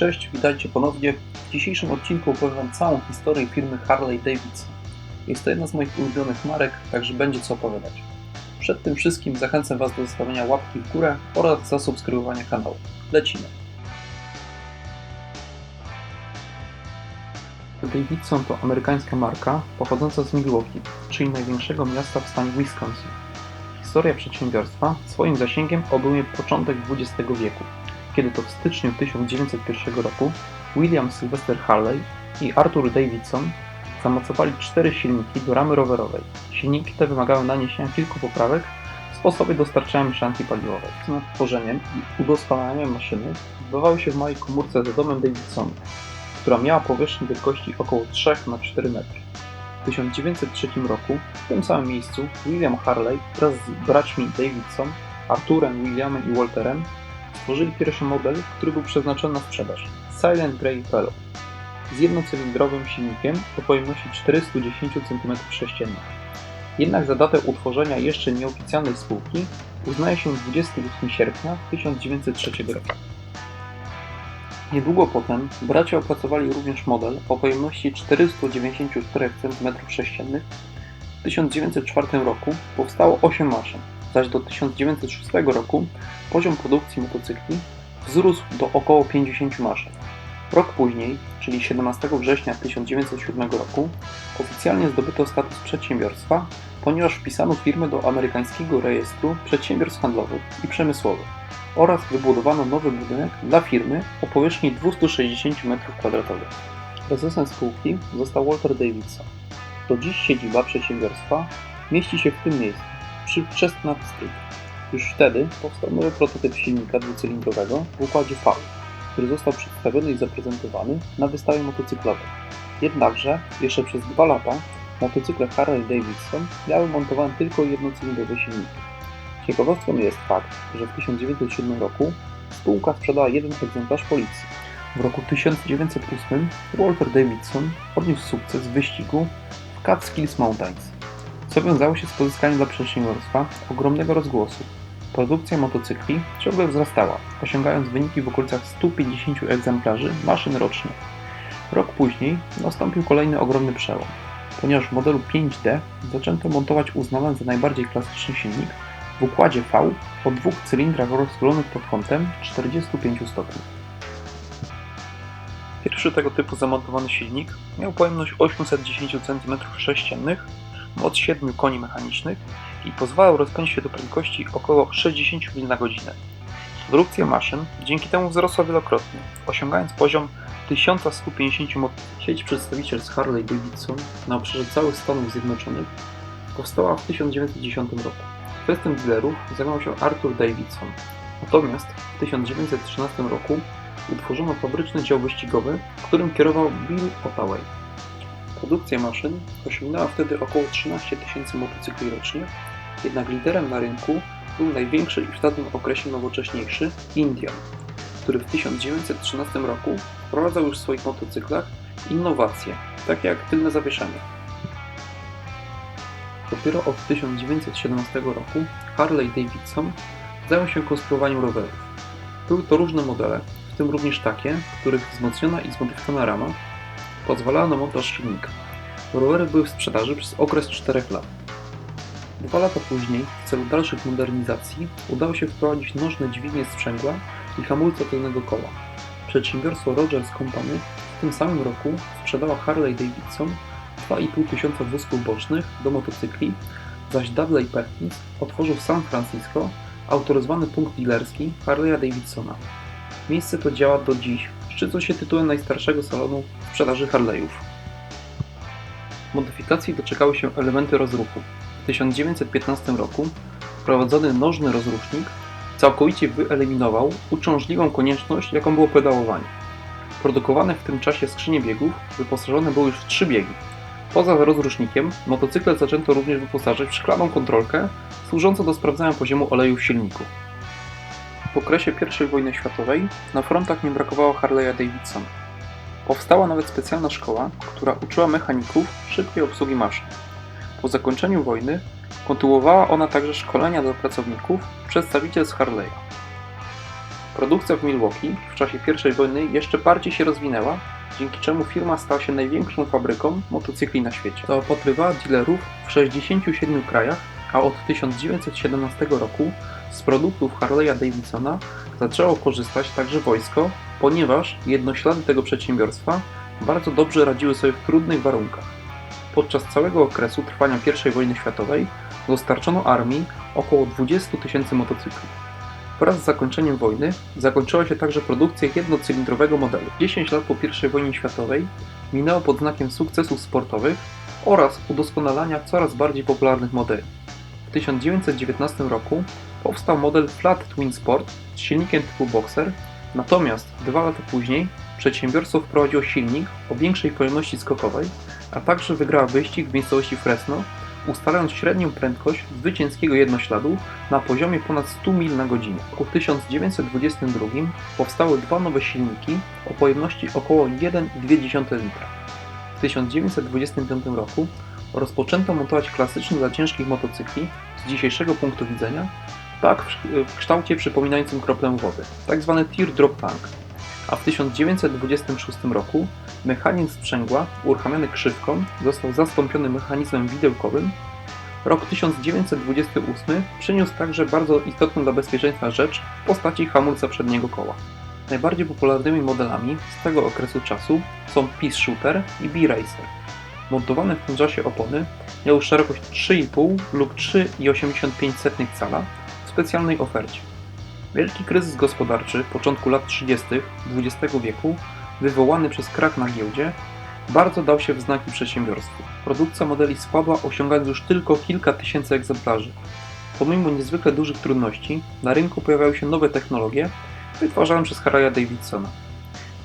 Cześć, witajcie ponownie. W dzisiejszym odcinku opowiem Wam całą historię firmy Harley Davidson. Jest to jedna z moich ulubionych marek, także będzie co opowiadać. Przed tym wszystkim zachęcam Was do zostawienia łapki w górę oraz zasubskrybowania kanału. Lecimy. Davidson to amerykańska marka pochodząca z Milwaukee, czyli największego miasta w stanie Wisconsin. Historia przedsiębiorstwa swoim zasięgiem obejmuje początek XX wieku, kiedy to w styczniu 1901 roku William Sylvester Harley i Arthur Davidson zamocowali cztery silniki do ramy rowerowej. Silniki te wymagały naniesienia kilku poprawek w sposobie dostarczania mieszanki paliwowej. Nad tworzeniem i udoskonalaniem maszyny odbywały się w małej komórce za domem Davidsonu, która miała powierzchnię wielkości około 3 na 4 metry. W 1903 roku w tym samym miejscu William Harley wraz z braćmi Davidson, Arturem, Williamem i Walterem stworzyli pierwszy model, który był przeznaczony na sprzedaż Silent Grey Fellow z jednocylindrowym silnikiem o pojemności 410 cm3. Jednak za datę utworzenia jeszcze nieoficjalnej spółki uznaje się 28 sierpnia 1903 roku. Niedługo potem bracia opracowali również model o pojemności 494 cm3. W 1904 roku powstało 8 maszyn, zaś do 1906 roku poziom produkcji motocykli wzrósł do około 50 maszyn. Rok później, czyli 17 września 1907 roku, oficjalnie zdobyto status przedsiębiorstwa, ponieważ wpisano firmę do amerykańskiego rejestru przedsiębiorstw handlowych i przemysłowych oraz wybudowano nowy budynek dla firmy o powierzchni 260 m2. Prezesem spółki został Walter Davidson. Do dziś siedziba przedsiębiorstwa mieści się w tym miejscu, przy Chestnut. Już wtedy powstał nowy prototyp silnika dwucylindrowego w układzie V, który został przedstawiony i zaprezentowany na wystawie motocyklowej. Jednakże jeszcze przez dwa lata motocykle Harley Davidson miały montowane tylko jednocylindrowe silniki. Ciekawostką jest fakt, że w 1907 roku spółka sprzedała jeden egzemplarz policji. W roku 1908 Walter Davidson odniósł sukces w wyścigu w Catskills Mountains, co wiązało się z pozyskaniem dla przedsiębiorstwa ogromnego rozgłosu. Produkcja motocykli ciągle wzrastała, osiągając wyniki w okolicach 150 egzemplarzy maszyn rocznie. Rok później nastąpił kolejny ogromny przełom, ponieważ w modelu 5D zaczęto montować uznany za najbardziej klasyczny silnik w układzie V o dwóch cylindrach rozchylonych pod kątem 45 stopni. Pierwszy tego typu zamontowany silnik miał pojemność 810 cm3, moc 7 koni mechanicznych i pozwalał rozpędzić się do prędkości około 60 mil na godzinę. Produkcja maszyn dzięki temu wzrosła wielokrotnie, osiągając poziom 1150 motorów. Sieć przedstawicielstw Harley Davidson na obszarze całych Stanów Zjednoczonych powstała w 1910 roku. Kwestią dealerów zajmował się Arthur Davidson. Natomiast w 1913 roku utworzono fabryczny dział wyścigowy, którym kierował Bill Ottaway. Produkcja maszyn osiągnęła wtedy około 13 tysięcy motocykli rocznie, jednak liderem na rynku był największy i w tamtym okresie nowocześniejszy Indian, który w 1913 roku wprowadzał już w swoich motocyklach innowacje, takie jak tylne zawieszenie. Dopiero od 1917 roku Harley Davidson zajął się konstruowaniem rowerów. Były to różne modele, w tym również takie, których wzmocniona i zmodyfikowana rama pozwalała na montaż silnika. Rowery były w sprzedaży przez okres 4 lat. Dwa lata później, w celu dalszych modernizacji, udało się wprowadzić nożne dźwignie sprzęgła i hamulce tylnego koła. Przedsiębiorstwo Rogers Company w tym samym roku sprzedało Harley Davidson 2,5 tysiąca wózków bocznych do motocykli, zaś Dudley Perkins otworzył w San Francisco autoryzowany punkt dealerski Harley'a Davidsona. Miejsce to działa do dziś, szczycą się tytułem najstarszego salonu sprzedaży Harley'ów. Modyfikacji doczekały się elementy rozruchu. W 1915 roku wprowadzony nożny rozrusznik całkowicie wyeliminował uciążliwą konieczność, jaką było pedałowanie. Produkowane w tym czasie skrzynie biegów wyposażone były już w trzy biegi. Poza rozrusznikiem motocykle zaczęto również wyposażyć w szklaną kontrolkę służącą do sprawdzania poziomu oleju w silniku. W okresie I wojny światowej na frontach nie brakowało Harley'a Davidsona. Powstała nawet specjalna szkoła, która uczyła mechaników szybkiej obsługi maszyn. Po zakończeniu wojny kontynuowała ona także szkolenia dla pracowników przedstawicielstw Harley'a. Produkcja w Milwaukee w czasie I wojny jeszcze bardziej się rozwinęła, dzięki czemu firma stała się największą fabryką motocykli na świecie. Zaopatrywała dealerów w 67 krajach, a od 1917 roku z produktów Harley'a Davidsona zaczęło korzystać także wojsko, ponieważ jednoślady tego przedsiębiorstwa bardzo dobrze radziły sobie w trudnych warunkach. Podczas całego okresu trwania I wojny światowej dostarczono armii około 20 tysięcy motocykli. Wraz z zakończeniem wojny zakończyła się także produkcja jednocylindrowego modelu. 10 lat po I wojnie światowej minęło pod znakiem sukcesów sportowych oraz udoskonalania coraz bardziej popularnych modeli. W 1919 roku powstał model Flat Twin Sport z silnikiem typu Boxer, natomiast dwa lata później przedsiębiorstwo wprowadziło silnik o większej pojemności skokowej, a także wygrała wyścig w miejscowości Fresno, ustalając średnią prędkość zwycięskiego jednośladu na poziomie ponad 100 mil na godzinę. W roku 1922 powstały dwa nowe silniki o pojemności około 1,2 litra. W 1925 roku rozpoczęto montować klasyczny dla ciężkich motocykli z dzisiejszego punktu widzenia, tak w kształcie przypominającym kroplę wody, tzw. Tak teardrop tank. A w 1926 roku mechanizm sprzęgła uruchamiany krzywką został zastąpiony mechanizmem widełkowym. Rok 1928 przyniósł także bardzo istotną dla bezpieczeństwa rzecz w postaci hamulca przedniego koła. Najbardziej popularnymi modelami z tego okresu czasu są Peace Shooter i B-Racer. Montowane w tym czasie opony miały szerokość 3,5 lub 3,85 cala w specjalnej ofercie. Wielki kryzys gospodarczy początku lat 30. XX wieku, wywołany przez krak na giełdzie, bardzo dał się w znaki przedsiębiorstwu. Produkcja modeli spadła, osiągając już tylko kilka tysięcy egzemplarzy. Pomimo niezwykle dużych trudności, na rynku pojawiały się nowe technologie wytwarzane przez Harley'a Davidsona.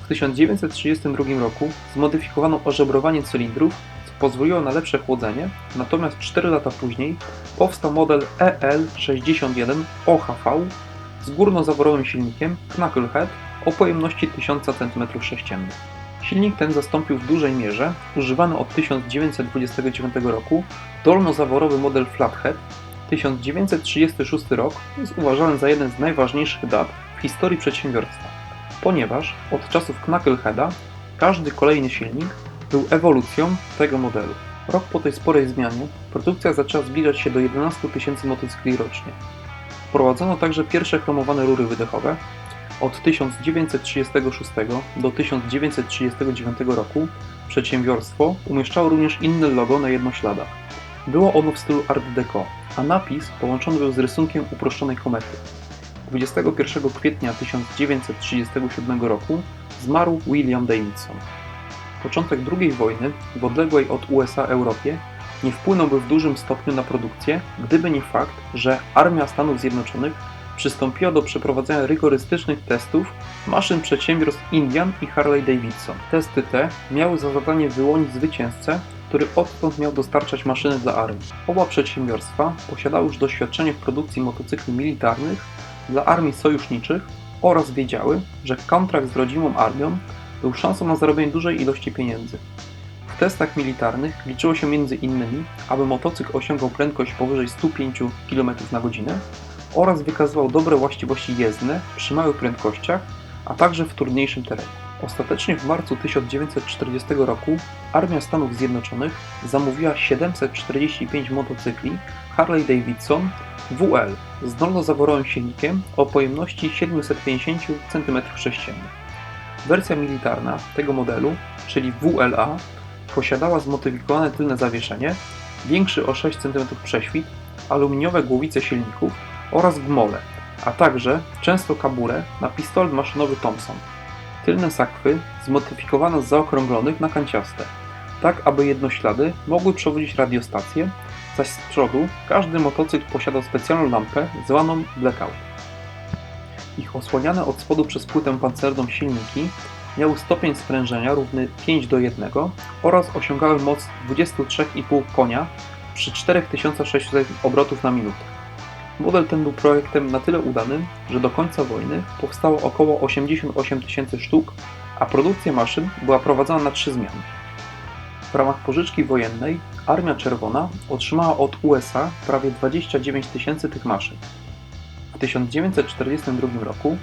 W 1932 roku zmodyfikowano ożebrowanie cylindrów, co pozwoliło na lepsze chłodzenie, natomiast 4 lata później powstał model EL61 OHV z górnozaworowym silnikiem Knucklehead o pojemności 1000 cm3. Silnik ten zastąpił w dużej mierze używany od 1929 roku dolnozaworowy model Flathead. 1936 rok jest uważany za jeden z najważniejszych dat w historii przedsiębiorstwa, ponieważ od czasów Knuckleheada każdy kolejny silnik był ewolucją tego modelu. Rok po tej sporej zmianie produkcja zaczęła zbliżać się do 11 tysięcy motocykli rocznie. Wprowadzono także pierwsze chromowane rury wydechowe. Od 1936 do 1939 roku przedsiębiorstwo umieszczało również inne logo na jednośladach. Było ono w stylu Art Deco, a napis połączony był z rysunkiem uproszczonej komety. 21 kwietnia 1937 roku zmarł William Davidson. Początek II wojny w odległej od USA Europie nie wpłynąłby w dużym stopniu na produkcję, gdyby nie fakt, że Armia Stanów Zjednoczonych przystąpiła do przeprowadzania rygorystycznych testów maszyn przedsiębiorstw Indian i Harley Davidson. Testy te miały za zadanie wyłonić zwycięzcę, który odtąd miał dostarczać maszyny dla armii. Oba przedsiębiorstwa posiadały już doświadczenie w produkcji motocykli militarnych dla armii sojuszniczych oraz wiedziały, że kontrakt z rodzimą armią był szansą na zarobienie dużej ilości pieniędzy. W testach militarnych liczyło się m.in., aby motocykl osiągał prędkość powyżej 105 km na godzinę oraz wykazywał dobre właściwości jezdne przy małych prędkościach, a także w trudniejszym terenie. Ostatecznie w marcu 1940 roku Armia Stanów Zjednoczonych zamówiła 745 motocykli Harley Davidson WL z dolnozaworowym silnikiem o pojemności 750 cm3. Wersja militarna tego modelu, czyli WLA, posiadała zmodyfikowane tylne zawieszenie, większy o 6 cm prześwit, aluminiowe głowice silników oraz gmole, a także często kaburę na pistolet maszynowy Thompson. Tylne sakwy zmodyfikowano z zaokrąglonych na kanciaste, tak aby jednoślady mogły przewodzić radiostację, zaś z przodu każdy motocykl posiadał specjalną lampę zwaną blackout. Ich osłaniane od spodu przez płytę pancerną silniki miały stopień sprężenia równy 5 do 1 oraz osiągały moc 23,5 konia przy 4600 obrotów na minutę. Model ten był projektem na tyle udanym, że do końca wojny powstało około 88 tysięcy sztuk, a produkcja maszyn była prowadzona na trzy zmiany. Ramach pożyczki wojennej Armia Czerwona otrzymała od USA prawie 29 tysięcy tych maszyn. W 1942 roku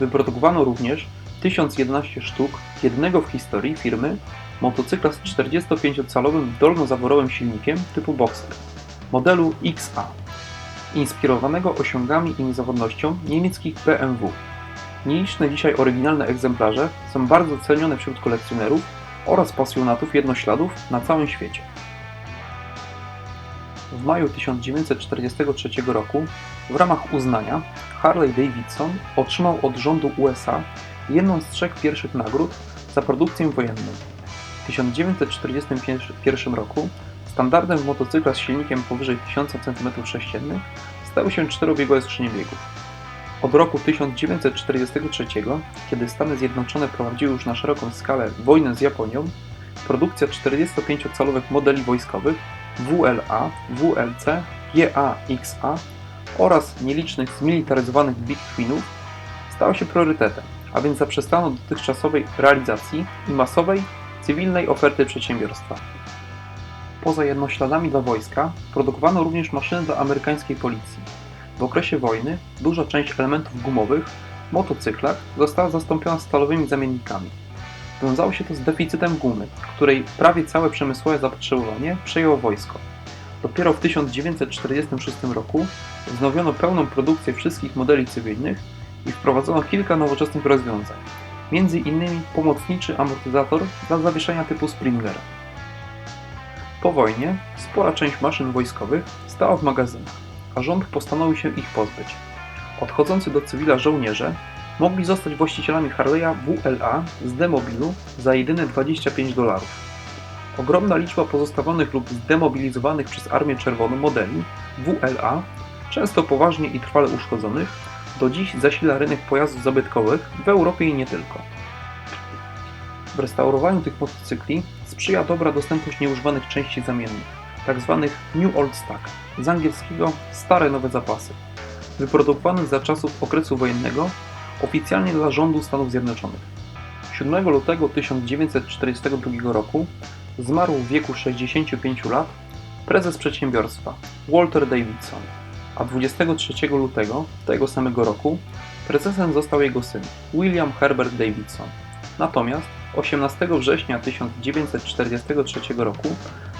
Wyprodukowano również 1011 sztuk jednego w historii firmy motocykla z 45-calowym dolnozaworowym silnikiem typu Boxer modelu XA, inspirowanego osiągami i niezawodnością niemieckich BMW. Nieliczne dzisiaj oryginalne egzemplarze są bardzo cenione wśród kolekcjonerów oraz pasjonatów jednośladów na całym świecie. W maju 1943 roku w ramach uznania Harley Davidson otrzymał od rządu USA jedną z trzech pierwszych nagród za produkcję wojenną. W 1941 roku standardem w motocyklach z silnikiem powyżej 1000 cm3 stały się czterobiegowe skrzynie biegów. Od roku 1943, kiedy Stany Zjednoczone prowadziły już na szeroką skalę wojnę z Japonią, produkcja 45-calowych modeli wojskowych WLA, WLC, GA, XA oraz nielicznych zmilitaryzowanych Big Twinów stała się priorytetem, a więc zaprzestano dotychczasowej realizacji i masowej, cywilnej oferty przedsiębiorstwa. Poza jednośladami dla wojska produkowano również maszyny dla amerykańskiej policji. W okresie wojny duża część elementów gumowych w motocyklach została zastąpiona stalowymi zamiennikami. Wiązało się to z deficytem gumy, której prawie całe przemysłowe zapotrzebowanie przejęło wojsko. Dopiero w 1946 roku wznowiono pełną produkcję wszystkich modeli cywilnych i wprowadzono kilka nowoczesnych rozwiązań, innymi pomocniczy amortyzator dla zawieszenia typu Springer. Po wojnie spora część maszyn wojskowych stała w magazynach, a rząd postanowił się ich pozbyć. Odchodzący do cywila żołnierze mogli zostać właścicielami Harley'a WLA z demobilu za jedyne 25 dolarów. Ogromna liczba pozostawionych lub zdemobilizowanych przez Armię Czerwoną modeli WLA, często poważnie i trwale uszkodzonych, do dziś zasila rynek pojazdów zabytkowych w Europie i nie tylko. W restaurowaniu tych motocykli sprzyja dobra dostępność nieużywanych części zamiennych, tzw. New Old Stock, z angielskiego stare nowe zapasy, wyprodukowanych za czasów okresu wojennego oficjalnie dla rządu Stanów Zjednoczonych. 7 lutego 1942 roku zmarł w wieku 65 lat prezes przedsiębiorstwa Walter Davidson, a 23 lutego tego samego roku prezesem został jego syn William Herbert Davidson. Natomiast 18 września 1943 roku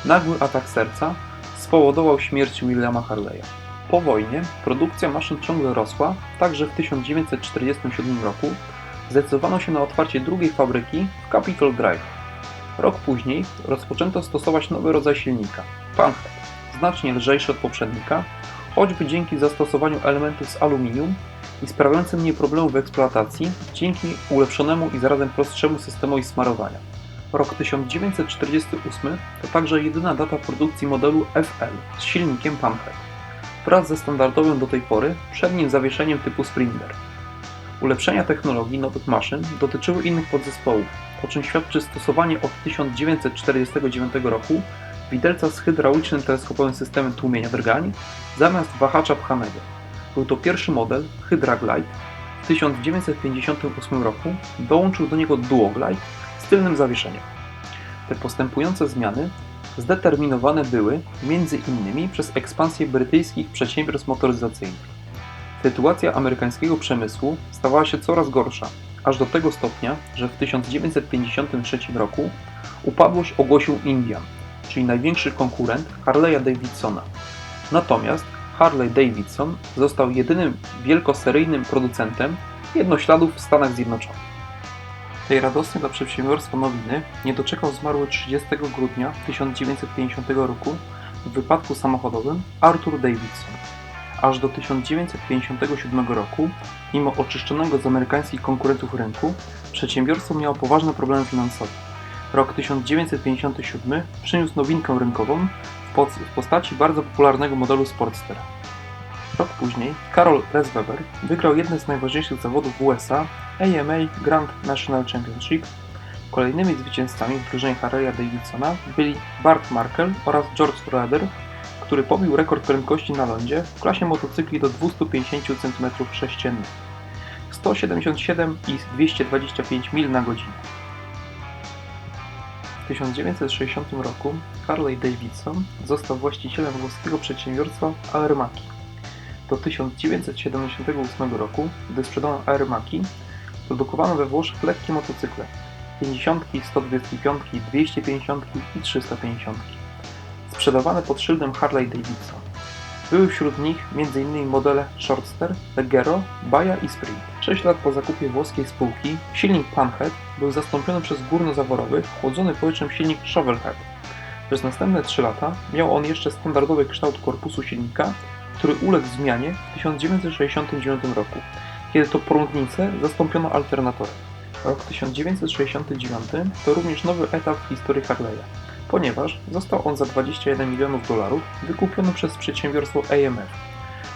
nagły atak serca spowodował śmierć Williama Harleya. Po wojnie produkcja maszyn ciągle rosła, także w 1947 roku zdecydowano się na otwarcie drugiej fabryki w Capitol Drive. Rok później rozpoczęto stosować nowy rodzaj silnika Panhead, znacznie lżejszy od poprzednika, choćby dzięki zastosowaniu elementów z aluminium i sprawiającym mniej problemów w eksploatacji dzięki ulepszonemu i zarazem prostszemu systemowi smarowania. Rok 1948 to także jedyna data produkcji modelu FL z silnikiem Panhead wraz ze standardowym do tej pory przednim zawieszeniem typu Springer. Ulepszenia technologii nowych maszyn dotyczyły innych podzespołów, o czym świadczy stosowanie od 1949 roku widelca z hydraulicznym teleskopowym systemem tłumienia drgań zamiast wahacza pchanego. Był to pierwszy model Hydra Glide. W 1958 roku dołączył do niego Duoglide tylnym zawieszeniem. Te postępujące zmiany zdeterminowane były innymi przez ekspansję brytyjskich przedsiębiorstw motoryzacyjnych. Sytuacja amerykańskiego przemysłu stawała się coraz gorsza, aż do tego stopnia, że w 1953 roku upadłość ogłosił Indian, czyli największy konkurent Harley'a Davidsona. Natomiast Harley Davidson został jedynym wielkoseryjnym producentem jednośladów w Stanach Zjednoczonych. Tej radosnej dla przedsiębiorstwa nowiny nie doczekał zmarły 30 grudnia 1950 roku w wypadku samochodowym Arthur Davidson. Aż do 1957 roku, mimo oczyszczonego z amerykańskich konkurentów rynku, przedsiębiorstwo miało poważne problemy finansowe. Rok 1957 przyniósł nowinkę rynkową w postaci bardzo popularnego modelu Sportster. Rok później Karol Resweber wygrał jeden z najważniejszych zawodów w USA AMA Grand National Championship. Kolejnymi zwycięzcami w drużynie Harley'a Davidsona byli Bart Markel oraz George Roeder, który pobił rekord prędkości na lądzie w klasie motocykli do 250 cm3 177 i 225 mil na godzinę. W 1960 roku Harley Davidson został właścicielem włoskiego przedsiębiorstwa Aermaki. Do 1978 roku, gdy sprzedano Aermaki, produkowano we Włoszech lekkie motocykle 50, 125, 250 i 350, sprzedawane pod szyldem Harley Davidson. Były wśród nich m.in. modele Shortster, Leggero, Baja i Sprint. 6 lat po zakupie włoskiej spółki silnik Panhead był zastąpiony przez górnozaworowy, chłodzony powietrzem silnik Shovelhead. Przez następne 3 lata miał on jeszcze standardowy kształt korpusu silnika, który uległ zmianie w 1969 roku, kiedy to prądnicę zastąpiono alternatorem. Rok 1969 to również nowy etap w historii Harley'a, ponieważ został on za 21 milionów dolarów wykupiony przez przedsiębiorstwo AMF.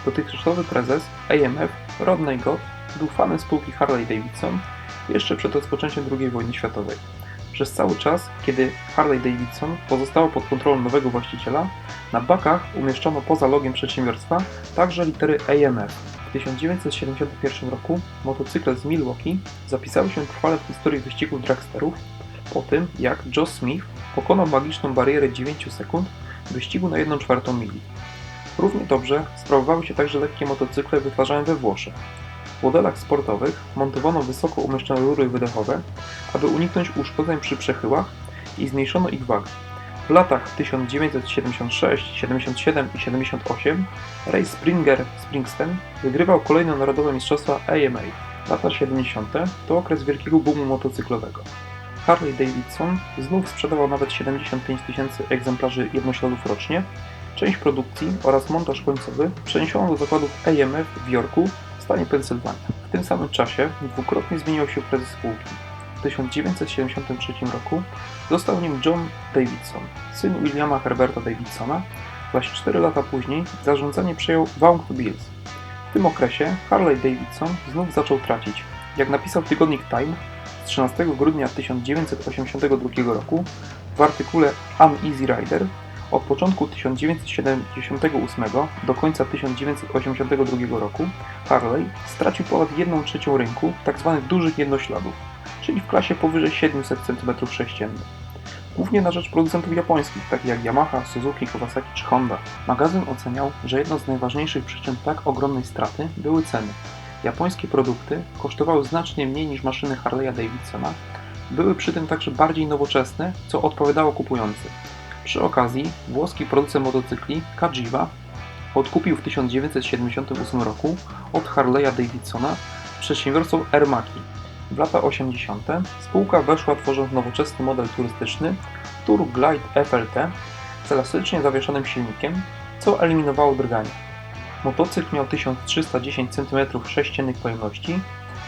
Dotychczasowy prezes AMF, Rodney Gott, był fanem spółki Harley Davidson jeszcze przed rozpoczęciem II wojny światowej. Przez cały czas, kiedy Harley Davidson pozostało pod kontrolą nowego właściciela, na bakach umieszczono poza logiem przedsiębiorstwa także litery AMF. W 1971 roku motocykle z Milwaukee zapisały się trwale w historii wyścigów dragsterów po tym, jak Joe Smith pokonał magiczną barierę 9 sekund w wyścigu na 1 czwartą mili. Równie dobrze sprawowały się także lekkie motocykle wytwarzane we Włoszech. Modelach sportowych montowano wysoko umieszczone rury wydechowe, aby uniknąć uszkodzeń przy przechyłach i zmniejszono ich wagę. W latach 1976, 77 i 78 Ray Springer Springsteen wygrywał kolejne narodowe mistrzostwa AMA. Lata 70. to okres wielkiego boomu motocyklowego. Harley Davidson znów sprzedawał nawet 75 tysięcy egzemplarzy jednośladów rocznie. Część produkcji oraz montaż końcowy przeniesiono do zakładów AMF w Yorku w stanie Pensylwania. W tym samym czasie dwukrotnie zmienił się prezes spółki. W 1973 roku został nim John Davidson, syn Williama Herberta Davidsona, zaś 4 lata później zarządzanie przejął Vaughn Bills. W tym okresie Harley Davidson znów zaczął tracić. Jak napisał tygodnik Time, z 13 grudnia 1982 roku w artykule Uneasy Rider od początku 1978 do końca 1982 roku Harley stracił ponad 1 trzecią rynku tzw. dużych jednośladów, czyli w klasie powyżej 700 cm3. Głównie na rzecz producentów japońskich, takich jak Yamaha, Suzuki, Kawasaki czy Honda. Magazyn oceniał, że jedną z najważniejszych przyczyn tak ogromnej straty były ceny. Japońskie produkty kosztowały znacznie mniej niż maszyny Harley'a Davidsona, były przy tym także bardziej nowoczesne, co odpowiadało kupującym. Przy okazji włoski producent motocykli Kajiva odkupił w 1978 roku od Harley'a Davidsona przedsiębiorcą Ermaki. W latach 80. spółka weszła tworząc nowoczesny model turystyczny Tour Glide FLT z elastycznie zawieszonym silnikiem, co eliminowało drganie. Motocykl miał 1310 cm3 pojemności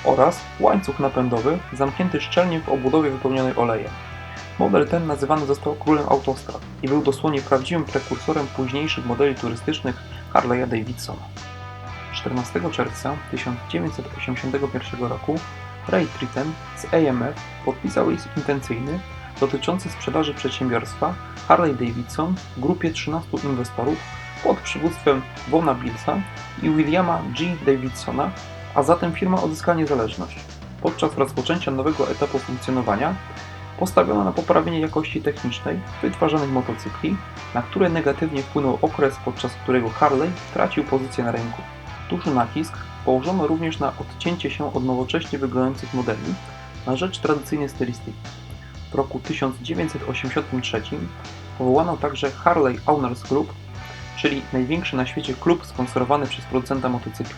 oraz łańcuch napędowy zamknięty szczelnie w obudowie wypełnionej olejem. Model ten nazywany został królem autostrad i był dosłownie prawdziwym prekursorem późniejszych modeli turystycznych Harley'a Davidsona. 14 czerwca 1981 roku Ray Tritten z AMF podpisał list intencyjny dotyczący sprzedaży przedsiębiorstwa Harley Davidson grupie 13 inwestorów pod przywództwem Vona Billsa i Williama G. Davidsona, a zatem firma odzyskała niezależność. Podczas rozpoczęcia nowego etapu funkcjonowania postawiono na poprawienie jakości technicznej wytwarzanych motocykli, na które negatywnie wpłynął okres, podczas którego Harley tracił pozycję na rynku. Duży nacisk położono również na odcięcie się od nowocześnie wyglądających modeli na rzecz tradycyjnej stylistyki. W roku 1983 powołano także Harley Owners Group, czyli największy na świecie klub sponsorowany przez producenta motocykli.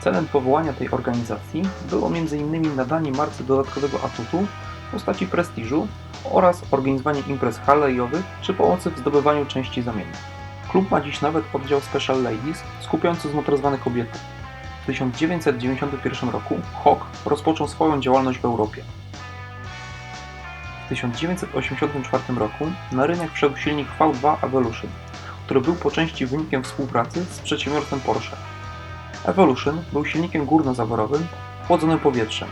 Celem powołania tej organizacji było m.in. nadanie marce dodatkowego atutu w postaci prestiżu oraz organizowanie imprez Harleyowych czy pomocy w zdobywaniu części zamiennych. Klub ma dziś nawet oddział Special Ladies skupiający zmotoryzowane kobiety. W 1991 roku Hawk rozpoczął swoją działalność w Europie. W 1984 roku na rynek wszedł silnik V2 Evolution, który był po części wynikiem współpracy z przedsiębiorstwem Porsche. Evolution był silnikiem górnozaworowym chłodzonym powietrzem.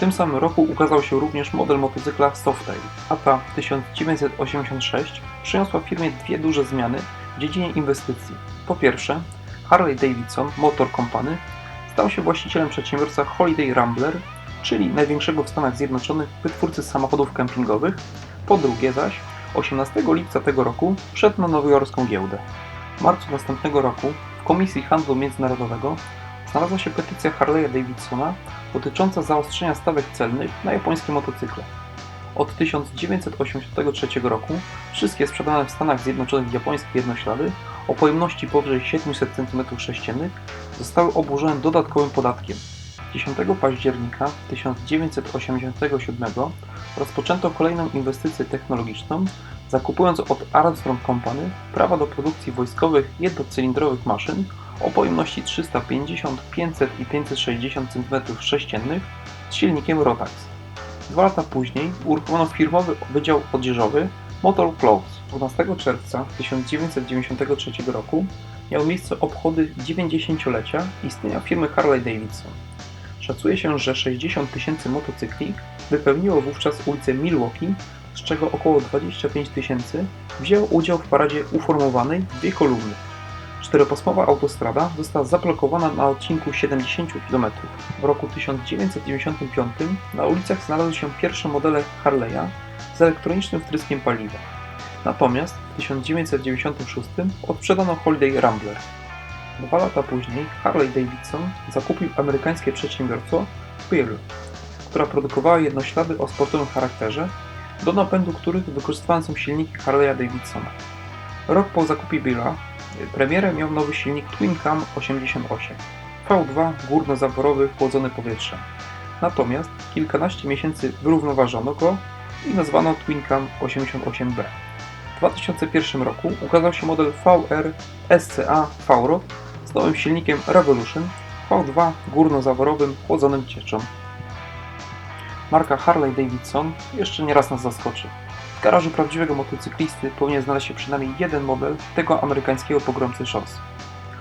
W tym samym roku ukazał się również model motocykla Softail. Lata 1986 przyniosła firmie dwie duże zmiany w dziedzinie inwestycji. Po pierwsze, Harley Davidson Motor Company stał się właścicielem przedsiębiorstwa Holiday Rambler, czyli największego w Stanach Zjednoczonych wytwórcy samochodów kempingowych. Po drugie zaś, 18 lipca tego roku wszedł na nowojorską giełdę. W marcu następnego roku w Komisji Handlu Międzynarodowego znalazła się petycja Harley'a Davidsona dotycząca zaostrzenia stawek celnych na japońskie motocykle. Od 1983 roku wszystkie sprzedane w Stanach Zjednoczonych japońskie jednoślady o pojemności powyżej 700 cm3 zostały obłożone dodatkowym podatkiem. 10 października 1987 rozpoczęto kolejną inwestycję technologiczną, zakupując od Armstrong Company prawa do produkcji wojskowych jednocylindrowych maszyn o pojemności 350, 500 i 560 cm3 z silnikiem Rotax. Dwa lata później uruchomiono firmowy wydział odzieżowy Motor Clothes. 12 czerwca 1993 roku miały miejsce obchody 90-lecia istnienia firmy Harley Davidson. Szacuje się, że 60 tysięcy motocykli wypełniło wówczas ulicę Milwaukee, z czego około 25 tysięcy wzięło udział w paradzie uformowanej w dwie kolumny. Czteropasmowa autostrada została zablokowana na odcinku 70 km. W roku 1995 na ulicach znalazły się pierwsze modele Harley'a z elektronicznym wtryskiem paliwa. Natomiast w 1996 odsprzedano Holiday Rambler. Dwa lata później Harley Davidson zakupił amerykańskie przedsiębiorstwo Pearl, która produkowała jednoślady o sportowym charakterze, do napędu których wykorzystywane są silniki Harley'a Davidsona. Rok po zakupie Billa premierę miał nowy silnik Twin Cam 88 V2 górnozaworowy chłodzony powietrzem. Natomiast kilkanaście miesięcy wyrównoważono go i nazwano Twin Cam 88B. W 2001 roku ukazał się model VR SCA V-Rod z nowym silnikiem Revolution V2 górnozaworowym chłodzonym cieczą. Marka Harley Davidson jeszcze nie raz nas zaskoczy. W garażu prawdziwego motocyklisty powinien znaleźć się przynajmniej jeden model tego amerykańskiego pogromcy szos.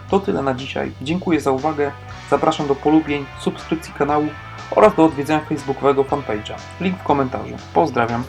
To tyle na dzisiaj. Dziękuję za uwagę. Zapraszam do polubień, subskrypcji kanału oraz do odwiedzenia facebookowego fanpage'a. Link w komentarzu. Pozdrawiam.